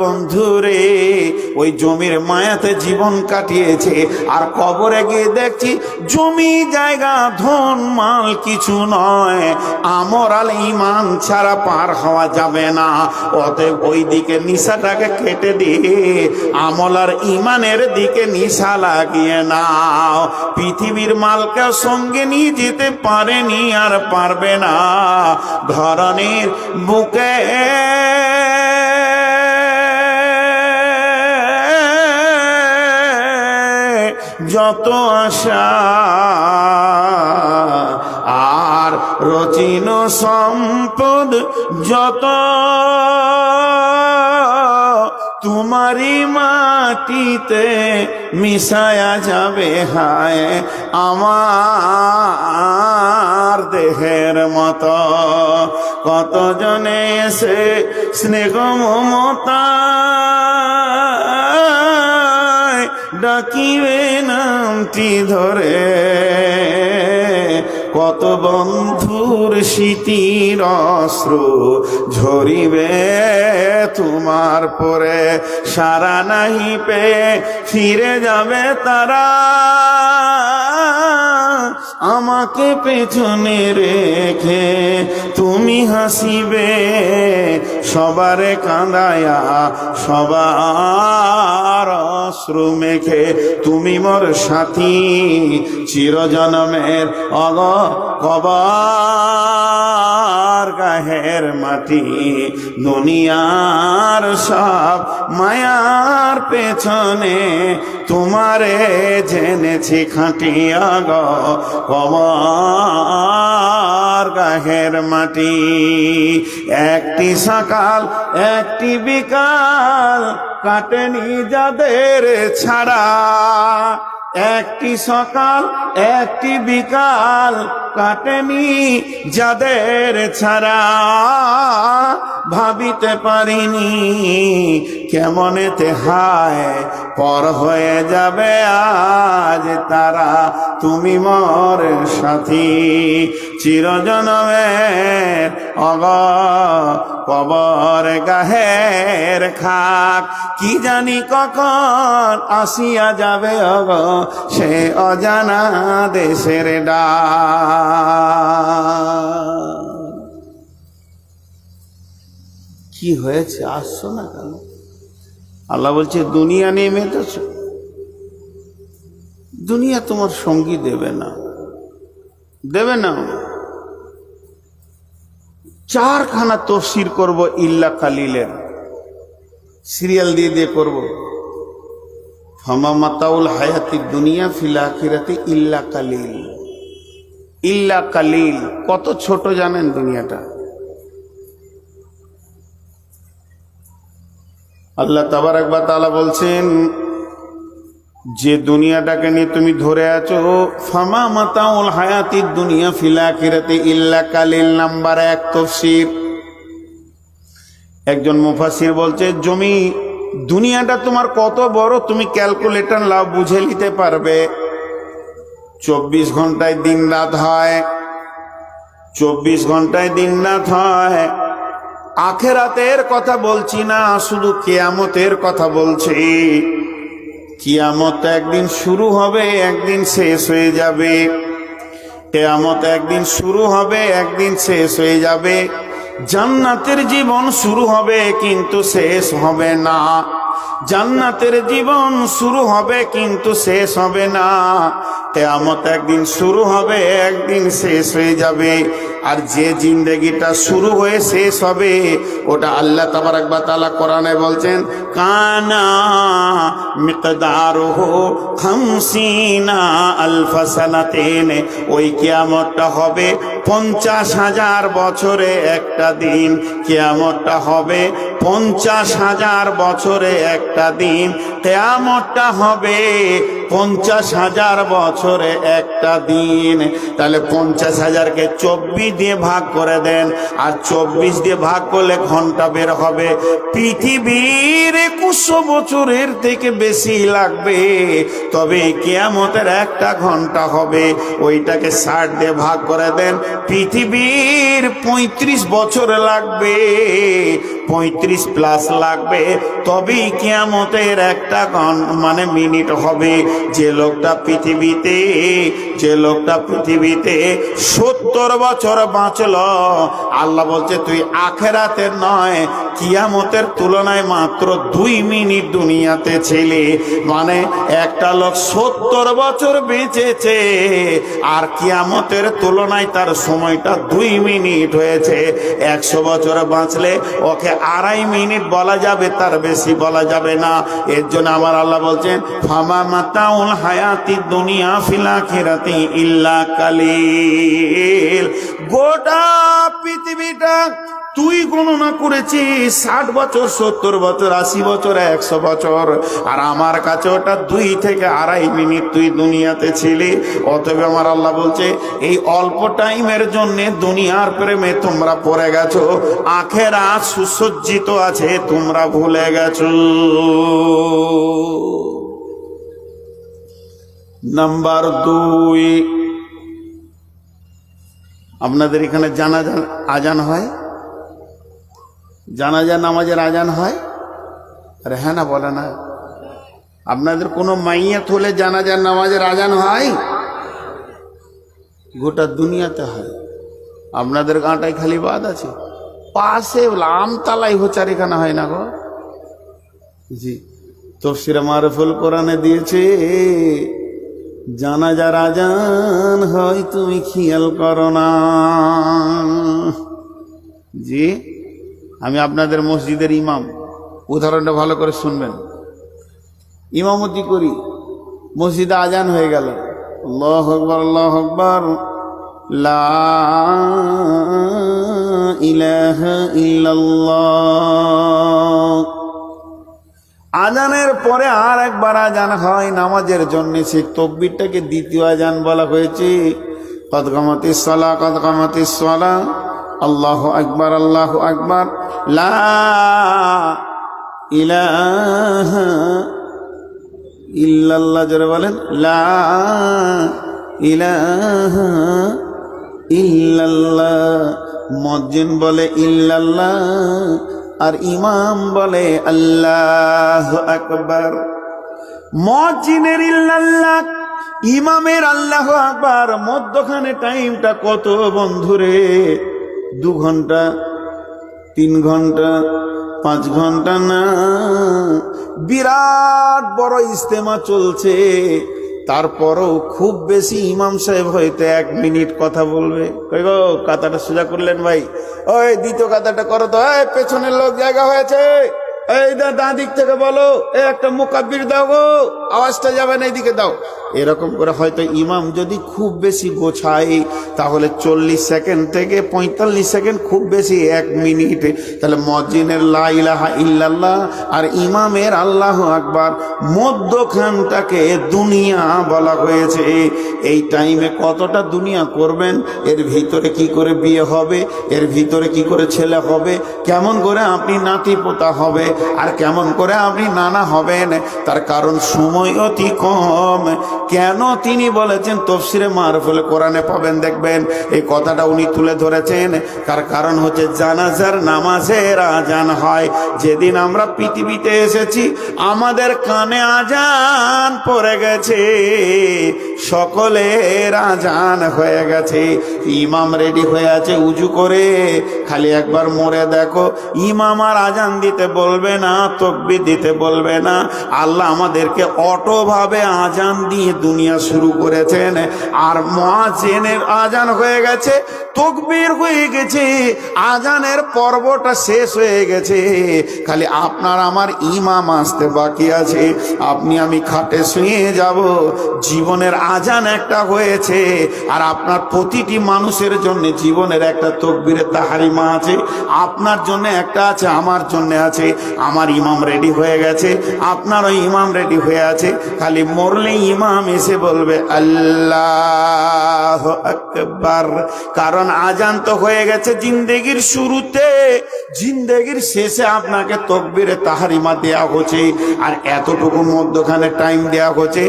বন্ধু রে, ওই জমির মায়াতে জীবন কাটিয়েছে। আর কবরে গিয়ে দেখছি জমি, জায়গা, ধন, মাল কিছু নয়। আমর আল ইমান ছাড়া পার হওয়া যাবে না। অতএব ওই দিকে নিশাটাকে কেটে দিয়ে আমল আর ইমানের দিকে নিশা লাগিয়ে নাও। পৃথিবীর মালকে সঙ্গে নিয়ে যেতে পারেনি আর পারবে না। ধরনের বুকে যত আশা, আর রচিন সম্পদ যত, তোমারই মাটিতে মিশায়া যাবে হায় আমার দেহের মতো। কতজনে এসে স্নেহ মমতা ডাকিবে নামটি ধরে। কত বন্ধুর স্মৃতির অস্ত্র ঝরিবে তোমার পরে। সারা নাহি পে ফিরে যাবে তারা। আমাকে পেছনে রেখে তুমি হাসিবে, সবারে কাঁদায়া, সবার অশ্রু মেখে। তুমি মোর সাথী, চিরজনমের অগ কবার গাহের মাটি। দুনিয়ার সব মায়ার পেছনে তোমারে জেনেছি খাটিয়া গ কবার গাহের মাটি। একটি সকাল একটি বিকাল কাটেনি যাদের ছাড়া। একটি সকাল, একটি বিকাল কাটেনি যাদের ছাড়া। ভাবিতে পারিনি কেমনেতে হায় পর হয়ে যাবে আজ তারা। তুমি মর সাথী চিরজনমের অগ কবর গাহের খাক। কি জানি কখন আসিয়া যাবে অগ সে অজানা দেশের ডা কি হয়েছে? আসছো না কেন? আল্লাহ বলছে, দুনিয়া নিয়ে মেতেছ দুনিয়া তোমার সঙ্গী দেবে না। দেবে না। চারখানা তফসির করব ইল্লা কালিলের। সিরিয়াল দিয়ে দিয়ে করব। ফামা মাতাউল হায়াতি দুনিয়া ফিল ইল্লা কালিল। ইল্লা কালিল, কত ছোট জানেন দুনিয়াটা। আল্লাহ তাবার একবার তালা বলছেন যে দুনিয়াটাকে নিয়ে তুমি ধরে আছো, ফামা মাতাউল হায়াতির দুনিয়া ফিলা কিরাতে ইল্লা কালিল নাম্বার এক তফসির। একজন মুফাসির বলছে, জমি, দুনিয়াটা তোমার কত বড়, তুমি ক্যালকুলেটর লাভ বুঝে নিতে পারবে। চব্বিশ ঘন্টায় দিন রাত হয়, চব্বিশ ঘন্টায় দিন রাত হয়। আখেরাতের কথা বলছি না, শুধু কেয়ামতের কথা বলছি। কিয়ামত একদিন শুরু হবে, একদিন শেষ হয়ে যাবে। কেয়ামত একদিন শুরু হবে, একদিন শেষ হয়ে যাবে। জান্নাতের জীবন শুরু হবে, কিন্তু শেষ হবে না। জান্নাতের জীবন শুরু হবে, কিন্তু শেষ হবে না। কেয়ামত একদিন শুরু হবে, একদিন শেষ হয়ে যাবে। আর যে জিন্দগিটা শুরু হয়ে শেষ হবে, ওটা আল্লাহ তাবার একবার তালা কোরআনে বলছেন, কানা মিকদারুহু খামসিনা আলফাসানাতেন ওই কিয়ামতটা হবে পঞ্চাশ হাজার বছরে একটা দিন। কেয়ামতটা হবে পঞ্চাশ হাজার বছরে একটা দিন। কেয়ামতটা হবে পঞ্চাশ হাজার বছরে একটা দিন। তাহলে পঞ্চাশ হাজারকে চব্বিশ দিয়ে ভাগ করে দেন, আর চব্বিশ দিয়ে ভাগ করলে ঘণ্টা বের হবে। পৃথিবীর একুশশো বছরের থেকে বেশি লাগবে, তবে কেয়ামতের একটা ঘণ্টা হবে। ওইটাকে ষাট দিয়ে ভাগ করে দেন, পৃথিবীর পঁয়ত্রিশ বছর লাগবে। পঁয়ত্রিশ প্লাস লাগবে, তবেই কিয়ামতের একটা মানে মিনিট হবে। যে লোকটা পৃথিবীতে, যে লোকটা পৃথিবীতে সত্তর বছর বাঁচল, আল্লাহ বলছে, তুই আখেরাতের নয়, কিয়ামতের তুলনায় মাত্র দুই মিনিট দুনিয়াতে ছিলে। মানে একটা লোক সত্তর বছর বেঁচেছে, আর কিয়ামতের তুলনায় তার সময়টা দুই মিনিট হয়েছে। একশো বছর বাঁচলে ওকে আড়াই মিনিট বলা যাবে, তার বেশি বলা যাবে না। এর জন্য আমার আল্লাহ বলছেন, ফামা মাতাউল হায়াতি দুনিয়া ফিলা খেরাতি ইল্লা কালিল। গোটা পৃথিবীটা তুই গণনা করেছিস, ষাট বছর, সত্তর বছর, আশি বছর, একশো বছর। আর আমার কাছে ওটা দুই থেকে আড়াই মিনিট তুই দুনিয়াতে ছিলি। অতএব আমার আল্লাহ বলছে, এই অল্প টাইমের জন্যে দুনিয়ার প্রেমে তোমরা পড়ে গেছো, আখের আখেরা সুসজ্জিত আছে, তোমরা ভুলে গেছো। নাম্বার দুই। আপনাদের এখানে জানা আজান হয়? জানাজা নামাজের আজান হয়? আরে হ্যাঁ না, বলে না। আপনাদের কোনো মাইয়াত হলে জানাজার নামাজের আজান হয়? গোটা দুনিয়াতে হয়। আপনাদের গাঁটায় খালি বাদ আছে। পাশে আমতালাই হোচার এখানে হয় না গো। জি, তফসিরে মারফুল কোরআনে দিয়েছে, জানাজার আজান হয়, তুমি খেয়াল করো না। জি। আমি আপনাদের মসজিদের ইমাম। উদাহরণটা ভালো করে শুনবেন। ইমামতি করি। মসজিদে আজান হয়ে গেল। আল্লাহ আকবর আল্লাহ আকবর। আজানের পরে আর একবার আজান হয় নামাজের জন্য। সেই তকবিরটাকে দ্বিতীয় আজান বলা হয়েছে। কদকামতি সলা কদকামতি সলা। আল্লাহ আকবার আল্লাহ আকবার ইল্লাল্লাহ জোরে বলেন, লা ইল্লাল্লাহ। মজ্জিন বলে ইল্লাল্লাহ আর ইমাম বলে আল্লাহ আকবার। মজ্জিনের ইল্লাল্লাহ, ইমামের আল্লাহ আকবার। মধ্যখানে টাইমটা কত বন্ধুরে? দু ঘণ্টা, তিন ঘণ্টা, পাঁচ ঘণ্টা, না। বিরাট বড় ইস্তেমা চলছে। তারপরও খুব বেশি ইমাম সাহেব হয়তো এক মিনিট কথা বলবে। কই গো কাতাটা সোজা করলেন ভাই? ওই দ্বিতীয় কাতাটা করো তো। পেছনের লোক জায়গা হয়েছে। এই দা দাঁ দিক থেকে বলো, এ একটা মুকাব্বির দাও গো। আওয়াজটা যাবে না এইদিকে, দাও। এরকম করে হয়তো ইমাম যদি খুব বেশি গোছায়, তাহলে চল্লিশ সেকেন্ড থেকে পঁয়তাল্লিশ সেকেন্ড খুব বেশি, এক মিনিট। তাহলে মসজিদের লা ইলাহা ইল্লাল্লাহ আর ইমামের আল্লাহ আকবার মধ্যখানটাকে দুনিয়া বলা হয়েছে। এই টাইমে কতটা দুনিয়া করবেন, এর ভিতরে কি করে বিয়ে হবে, এর ভিতরে কি করে ছেলে হবে, কেমন করে আপনি নাতি পোতা হবে আর কেমন করে আপনি নানা হবেন? তার কারণ সময় অতি কম। কেন তিনি বলেছেন, তফসিরে মারফুল কোরআনে পাবেন? দেখবেন, এই কথাটা উনি তুলে ধরেছেন। তার কারণ হচ্ছে, জানাজার নামাজের আজান হয়। যেদিন আমরা পৃথিবীতে এসেছি, আমাদের কানে আজান পড়ে গেছে। সকলের আজান হয়ে গেছে। ইমাম রেডি হয়ে আছে, উজু করে। খালি একবার মরে দেখো, ইমাম আর আজান দিতে বলবে না তকবি দিতে বলবে না। আল্লাহ আমাদেরকে অটোভাবে আজান দিয়ে দুনিয়া শুরু করেছেন। আর মহাজেনের আজান হয়ে গেছে, তকবির হয়ে গেছে। আজানের পর্বটা শেষ হয়ে গেছে। খালি আপনার আমার ইমাম আসতে বাকি আছে। আপনি আমি খাটে শুয়ে যাব। জীবনের আজান একটা হয়েছে, আর আপনার প্রতিটি মানুষের জন্য জীবনের একটা তকবিরের তাহারিমা আছে, আপনার জন্য একটা আছে, আমার জন্য আছে, আমার ইমাম রেডি হয়ে গেছে, আপনারও ইমাম রেডি হয়ে আছে, খালি মরলে ইমাম এসে বলবে, আল্লাহ আকবার। কারণ আজান তো হয়ে গেছে জিন্দেগির শুরুতে, জিন্দেগির শেষে আপনাকে তকবিরে তাহারিমা দেয়া হচ্ছে, আর এতটুকু মধ্যখানে টাইম দেয়া হচ্ছে,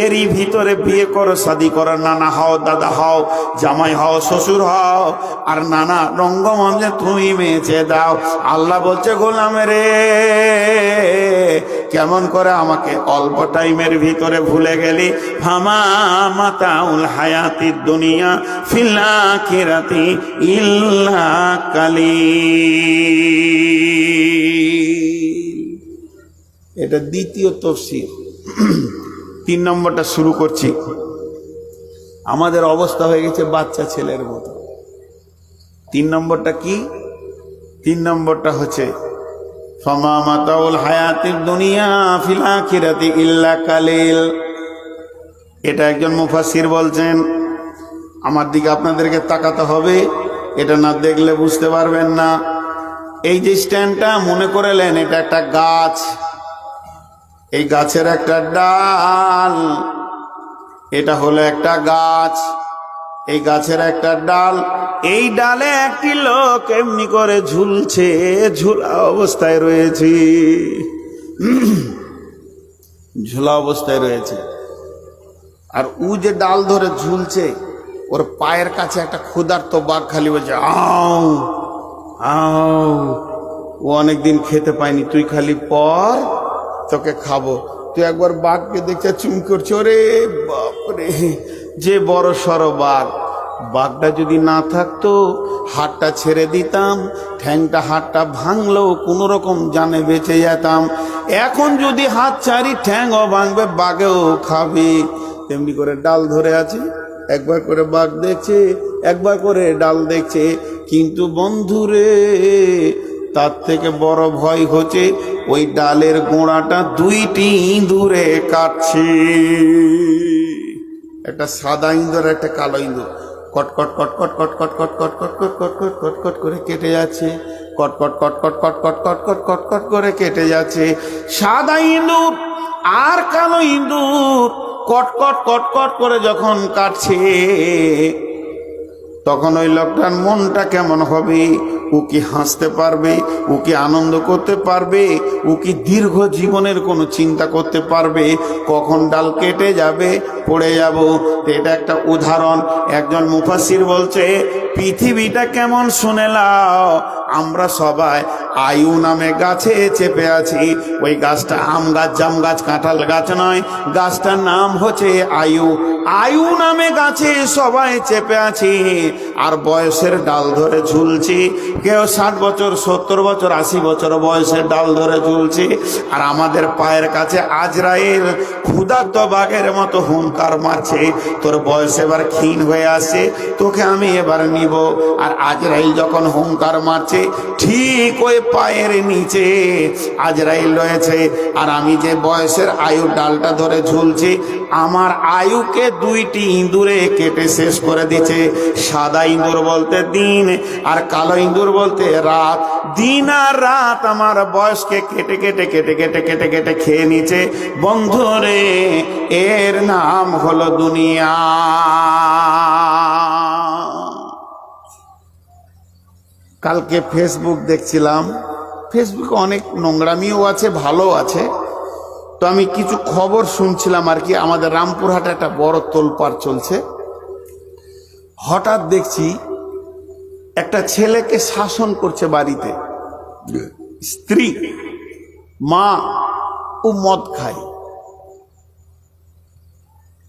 এরই ভিতরে বিয়ে করো শাদি করো, নানা হও, দাদা হও, জামাই হও, শ্বশুর হও, আর নানা রঙ্গমঞ্চে তুমি মেয়েছে দাও। আল্লাহ বলছে, গোলাম রে, কেমন করে আমাকে অল্প টাইমের ভিতরে ভুলে গেলি? ফামা মাতাউল হায়াতি দুনিয়া ফিল্লা কিরাতি ইল্লা কালি এটা দ্বিতীয় তফসির। তিন নম্বরটা শুরু করছি। আমাদের অবস্থা হয়ে গেছে বাচ্চা ছেলের মতো। তিন নম্বরটা কি? তিন নম্বরটা হচ্ছে, ফমা মাতাউল হায়াতির দুনিয়া ফিল আখিরাতি ইল্লা কালিল। এটা একজন মুফাসির বলছেন, আমার দিকে আপনাদেরকে তাকাতে হবে, এটা না দেখলে বুঝতে পারবেন না। এই যে স্ট্যান্ডটা মনে করেলেন এটা একটা গাছ। এই গাছের একটা ডাল। এটা হলো একটা গাছ। এই গাছের একটা ডাল। এই ডালে একটি লোক এমনি করে ঝুলছে, ঝুলা অবস্থায় রয়েছে। ঝুলা অবস্থায় রয়েছে। আর ও যে ডাল ধরে ঝুলছে, ওর পায়ের কাছে একটা ক্ষুধার্ত বাঘ খালি বলছে, আও আও, ও অনেকদিন খেতে পায়নি, তুই খালি পর তোকে খাব। তুই একবার বাঘকে দেখছে চুম করছে ওরে বাপরে, যে বড় সড় বাঘ। বাঘটা যদি না থাকতো হাতটা ছেড়ে দিতাম, ঠ্যাংটা হাতটা ভাঙলেও কোনো রকম জানে বেঁচে যেতাম। এখন যদি হাত চারি ঠ্যাংও ভাঙবে, বাঘেও খাবে। তেমনি করে ডাল ধরে আছে, একবার করে বাঘ দেখছে, একবার করে ডাল দেখছে। কিন্তু বন্ধুরে তার থেকে বড় ভয় হচ্ছে ওই ডালের গোড়াটা দুইটি ইঁদুরে কাটছে একটা সাদা ইঁদুর একটা কালো ইঁদুর কটকট কটকট কটকট কটকট কটকট কটকট কটকট করে কেটে যাচ্ছে কটকট কটকট কটকট কটকট কটকট করে কেটে যাচ্ছে সাদা ইঁদুর আর কালো ইঁদুর কটকট কটকট করে যখন কাটছে তখন ওই লোকটার মনটা কেমন হবে ও কি হাসতে পারবে ও কি আনন্দ করতে পারবে ও কি দীর্ঘ জীবনের কোনো চিন্তা করতে পারবে, কখন ডাল কেটে যাবে, পড়ে যাব। এটা একটা উদাহরণ। একজন মুফাসির বলছে, পৃথিবীটা কেমন শুনে লাও আমরা সবাই আয়ু নামে গাছে চেপে আছি। ওই গাছটা আম গাছ, জাম গাছ, কাঁঠাল গাছ নয়। গাছটার নাম হচ্ছে আয়ু। আয়ু নামে গাছে সবাই চেপে আছি। আর বয়সের ডাল ধরে ঝুলছি। কেউ ষাট বছর, সত্তর বছর, আশি বছর বয়সের ডাল ধরে ঝুলছি। আর আমাদের পায়ের কাছে আজরাইল ক্ষুধার্ত বাঘের মতো হুঙ্কার মারছে। তোর বয়স এবার ক্ষীণ হয়ে আসছে, তোকে আমি এবার নিব। আর আজরাইল যখন হুঙ্কার মারছে, ঠিক ওই পায়ের নিচে আজরাইল রয়েছে। আর আমি যে বয়সের আয়ু ডালটা ধরে ঝুলছি, আমার আয়ুকে দুইটি ইঁদুরে কেটে শেষ করে দিচ্ছে। সাদা ইঁদুর বলতে দিন, আর কালো ইঁদুর বলতে, রাত, দিন আর রাত আমার বয়সকে কেটে কেটে কেটে কেটে কেটে কেটে খেয়ে নিচ্ছে বন্ধুরে এর নাম হলো দুনিয়া। কালকে ফেসবুক দেখছিলাম। ফেসবুকে অনেক নোংরামিও আছে ভালো আছে। তো আমি কিছু খবর শুনছিলাম আর কি, আমাদের রামপুরহাটে একটা বড় তোলপাড় চলছে। হঠাৎ দেখছি একটা ছেলেকে শাসন করছে বাড়িতে। স্ত্রী, মা, ও মদ খায়।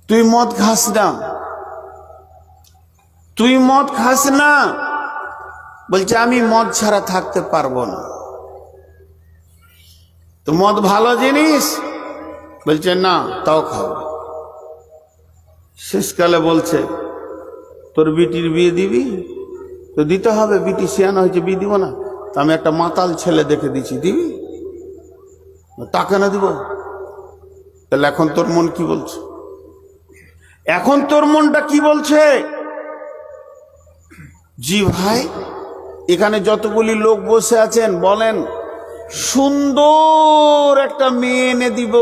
তুই মদ খাস না। তুই মদ খাস না। বলছে, আমি মদ ছাড়া থাকতে পারব না। তো মদ ভালো জিনিস? বলছে, না, তাও খাও শেষকালে বলছে, তোর বিটির বিয়ে দিবি? তো দিতে হবে বিটি শিয়ানো হয়েছে বিয়ে দিব না। তো আমি একটা মাতাল ছেলে দেখে দিচ্ছি দিবি? তাকে না দিব? তাহলে এখন তোর মন কি বলছে? এখন তোর মনটা কি বলছে? জি ভাই, এখানে যতগুলি লোক বসে আছেন, বলেন, সুন্দর একটা মেয়ে এনে দিব।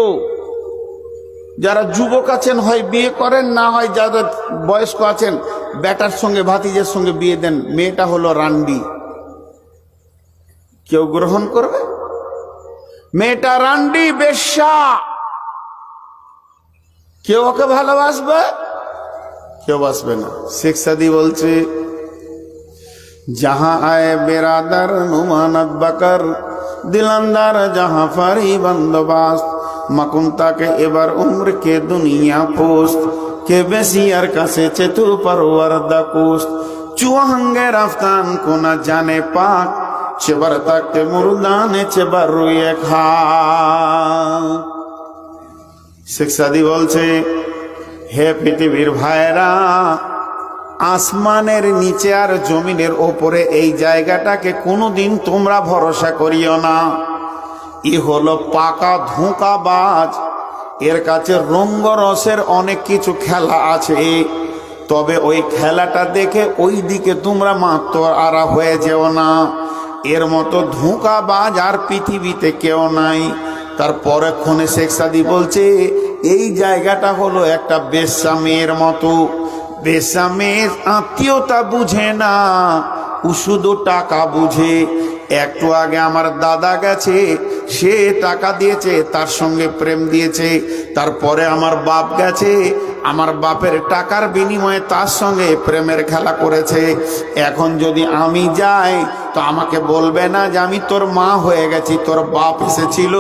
যারা যুবক আছেন, হয় বিয়ে করেন, না হয় যাদের বয়স্ক আছেন ব্যাটার সঙ্গে, ভাতিজের সঙ্গে বিয়ে দেন, মেয়েটা হলো রান্ডি। কেউ গ্রহণ করবে? মেয়েটা রান্ডি বেশ্যা। কেউ ওকে ভালোবাসবে? কেউ বাসবে না। শেখ সাদি বলছে, যাহা আয় বেরাদার, নুমান আব্বাকার, দিলান্দার, যাহা ফারি বন্দোবাস্ত মাকুন্তাকে এবার উম্র কে দুনিয়া পোস্ত। কে বেশি আর কাছে চেতু পারোয়ার দা কোস্ত। চুয়াঙ্গে রাফতান কোনা জানে পাক। চেবার তাকে মুরুদানে চেবার রুয়ে খা শেখ বলছে, হে পৃথিবীর ভাইরা, আসমানের নিচে আর জমিনের ওপরে এই জায়গাটাকে কোনোদিন তোমরা ভরসা করিও না। ই হলো পাকা ধোঁকাবাজ। এর কাছে রঙ্গরসের অনেক কিছু খেলা আছে। তবে ওই খেলাটা দেখে ওই দিকে তোমরা মাত্র আরা হয়ে যেও না। এর মতো ধোঁকাবাজ আর পৃথিবীতে কেউ নাই। তারপরে ক্ষণে শেখ সাদি বলছে, এই জায়গাটা হলো একটা বেশ্যা মেয়ের মতো। বেসামের আত্মীয়তা বুঝে না। ও শুধু টাকা বুঝে। একটু আগে আমার দাদা গেছে, সে টাকা দিয়েছে, তার সঙ্গে প্রেম দিয়েছে। তারপরে আমার বাপ গেছে, আমার বাপের টাকার বিনিময়ে তার সঙ্গে প্রেমের খেলা করেছে। এখন যদি আমি যাই তো আমাকে বলবে না যে আমি তোর মা হয়ে গেছি, তোর বাপ এসেছিল।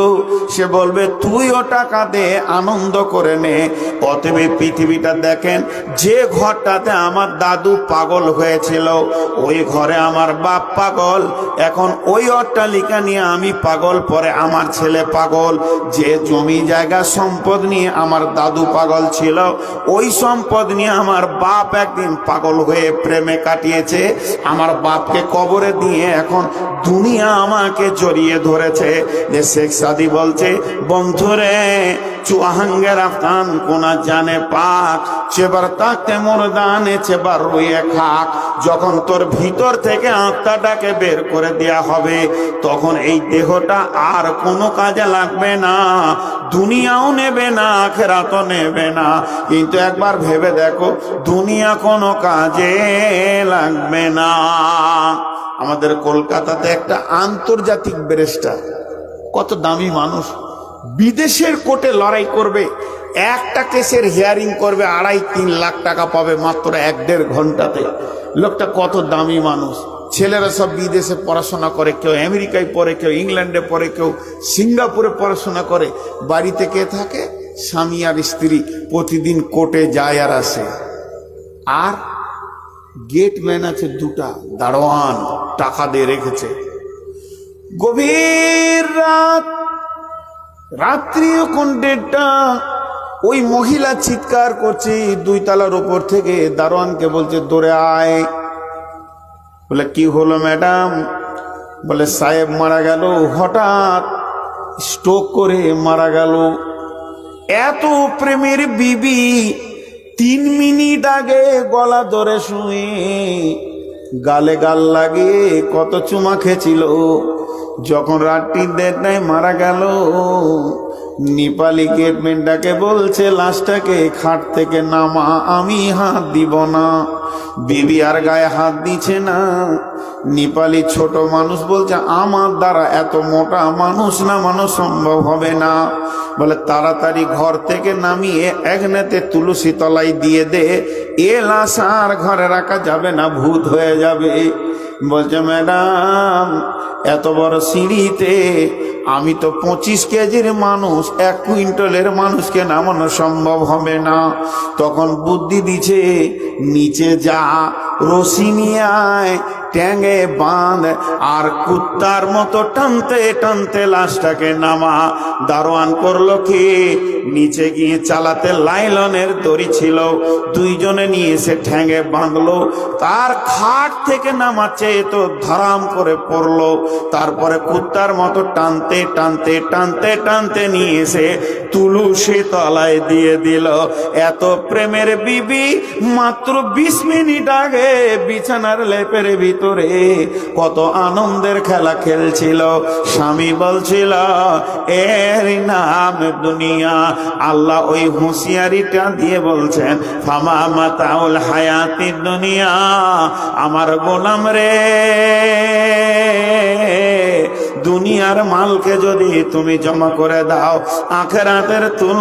সে বলবে তুইও টাকা দে আনন্দ করে নে। অতএব পৃথিবীটা দেখেন, যে ঘরটাতে আমার দাদু পাগল হয়েছিল, ওই ঘরে আমার বাপ পাগল। এখন ওই অট্টালিকা নিয়ে আমি পাগল, পরে আমার ছেলে পাগল। যে জমি জায়গা সম্পদ নিয়ে আমার দাদু পাগল ছিল, ওই সম্পদ নিয়ে আমার বাপ একদিন পাগল হয়ে প্রেমে কাটিয়েছে। আমার বাপকে কবরে দিয়ে এখন দুনিয়া আমাকে জড়িয়ে ধরেছে। যে শেখ সাদি বলছে, বন্ধুরে চুয়াহাঙ্গের আফতান কোনা জানে পাক রুইয়ে খাক। যখন তোর ভিতর থেকে আত্মাটাকে বের করে দেয়া হবে, তখন এই দেহটা আর কোনো কাজে লাগবে না। দুনিয়াও নেবে না, আখেরাতও নেবে না। কিন্তু একবার ভেবে দেখো, দুনিয়া কোনো কাজে লাগবে না। আমাদের কলকাতাতে একটা আন্তর্জাতিক ব্যারিস্টার। কত দামি মানুষ। বিদেশের কোর্টে লড়াই করবে, একটা কেসের হিয়ারিং করবে, আড়াই তিন লাখ টাকা পাবে মাত্র এক দেড় ঘন্টাতে। লোকটা কত দামি মানুষ। ছেলেরা সব বিদেশে পড়াশোনা করে, কেউ আমেরিকায় পড়ে, কেউ ইংল্যান্ডে পড়ে, কেউ সিঙ্গাপুরে পড়াশোনা করে। বাড়িতে কে থাকে? স্বামী আর স্ত্রী। প্রতিদিন কোর্টে যায় আর আসে। আর গেট ম্যান আছে দুটা, দারোয়ান টাকা দিয়ে রেখেছে। গভীর রাত রাত্রি কোন ডেটটা ওই মহিলা চিৎকার করছে, দুই তলার উপর থেকে দারোয়ানকে বলছে, দৌড়ে আয়। বলে, কি হলো ম্যাডাম? বলে, সাহেব মারা গেল। হঠাৎ স্ট্রোক করে মারা গেল। এত প্রেমের বিবি তিন মিনিট আগে গলা ধরে শুয়ে গালে গাল লাগিয়ে কত চুমা খেছিল যখন রাত্রির দেড়টায় মারা গেল, নেপালি গেটম্যানটাকে বলছে, লাশটাকে খাট থেকে নামা, আমি হাত দিব না। বিবি আর গায়ে হাত দিছে না। নেপালি ছোট মানুষ বলছে, আমার দ্বারা এত মোটা মানুষ নামানো সম্ভব হবে না। বলে, তাড়াতাড়ি ঘর থেকে নামিয়ে একনেতে তুলসী তলাই দিয়ে দে, এ লাশ আর ঘরে রাখা যাবে না, ভূত হয়ে যাবে। বলছে, ম্যাডাম, এত বড় সিঁড়িতে আমি তো পঁচিশ কেজির মানুষ, এক কুইন্টলের মানুষকে নামানো সম্ভব হবে না। তখন বুদ্ধি দিছে, নিচে যা, রশি নিয়ে আয় ট্যাঙ্গে বাঁধ, আর কুত্তার মতো টানতে টানতে লাশটাকে নামা। দারোয়ান করল কি? নিচে গিয়ে চালাতে লাইলনের দড়ি ছিল। দুইজনে নিয়ে এসে ঠ্যাঙ্গে বাঁধলো। তার খাট থেকে নামাচ্ছে তো ধরাম করে পড়ল। তারপরে কুত্তার মতো টানতে টানতে টানতে টানতে নিয়ে এসে তুলসী তলায় দিয়ে দিল। এত প্রেমের বিবি মাত্র বিশ মিনিট আগে বিছানার লেপের ভিতর ভিতরে কত আনন্দের খেলা খেলছিল। স্বামী বলছিল, এর নাম দুনিয়া। আল্লাহ ওই হুঁশিয়ারিটা দিয়ে বলছেন, ফামা মাতাউল হায়াতি দুনিয়া। আমার গোলাম রে, দুনিয়ার মালকে যদি তুমি জমা করে দাও, আখেরাতের তুল